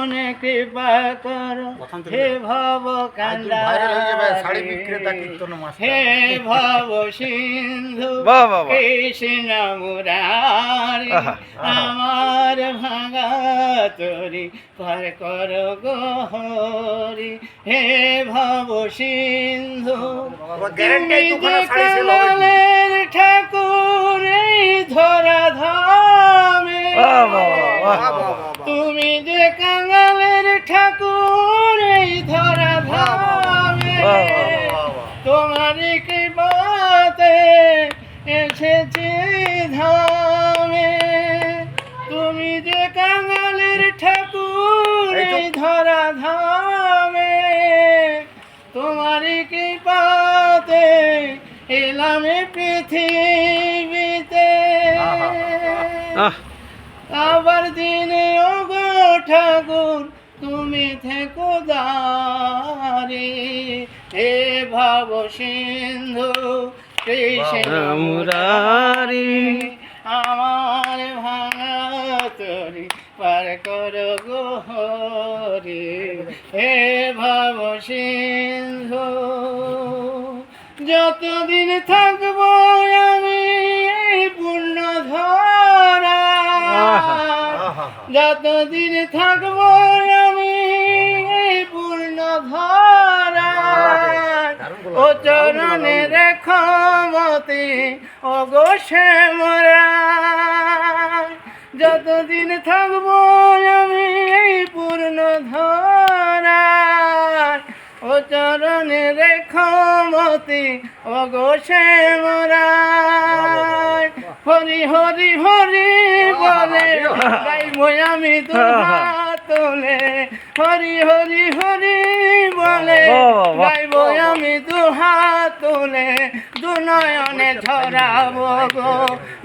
মনে কৃপা করো। হে ভব মাস্টার। হে ভব সিন্ধু। কৃষ্ণ মুরারি আমার ভাঙা তরি পার কর গহরি। হে ভব সিন্ধু ওর তুমি যে কাঙালের ঠাকুর এই ধরা ধামে। তোমারই কৃপাতে এসেছি ধামে। তুমি যে কাঙালের ঠাকুর এই ধরা ধামে। তোমারই কৃপাতে এলাম পৃথিবীতে। আহ। আবার দিনে ওগো ঠাকুর তুমি থেকো দারি হে ভাব সিন্ধু মুরারি আমার ভাঙা তরি পার কর গোহরি। হে ভাব সিন্ধু যতদিন থাকব যতদিন থাকব আমি পূর্ণ ধরা। ও চরণে রেখো মতি ও গো শ্যামরা যতদিন থাকব আমি পূর্ণ ধরা। ও চরণে রেখো মতি ও গো শ্যামরা হরি হরি হরি বলে গাইব আমি দুহাত তোলে হরি হরি হরি বলে। গাইব আমি দুহাত তোলে দু নয়নে ঝরাবো গো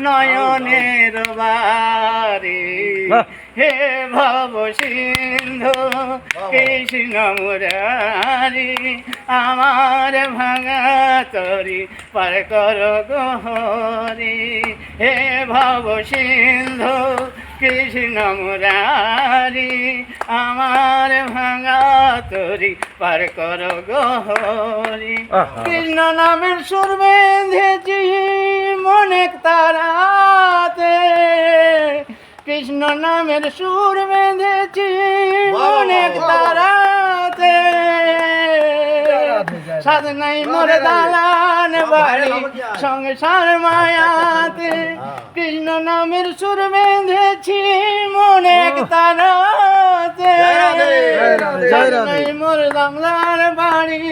নয়নের বাড়ি। হে ভব সিন্ধু কৃষ্ণ মুরারি আমার ভাঙা তরি পার কর গহরি হে ভব সিন্ধু কৃষ্ণ মুরারি আমার ভাঙা তরি পার কর গহরি। কৃষ্ণ নামের সুর বেঁধেছি মনে তারাতে। কৃষ্ণ নামের সুর বেঁধেছি অনেক তারাতে। সাধ নাই মোর দালান বাড়ি। সংসার মায়াতে কৃষ্ণ নামের সুর বেঁধেছি তারাতে। জয় রাধে। সাধ নাই মোর দালান বাড়ি।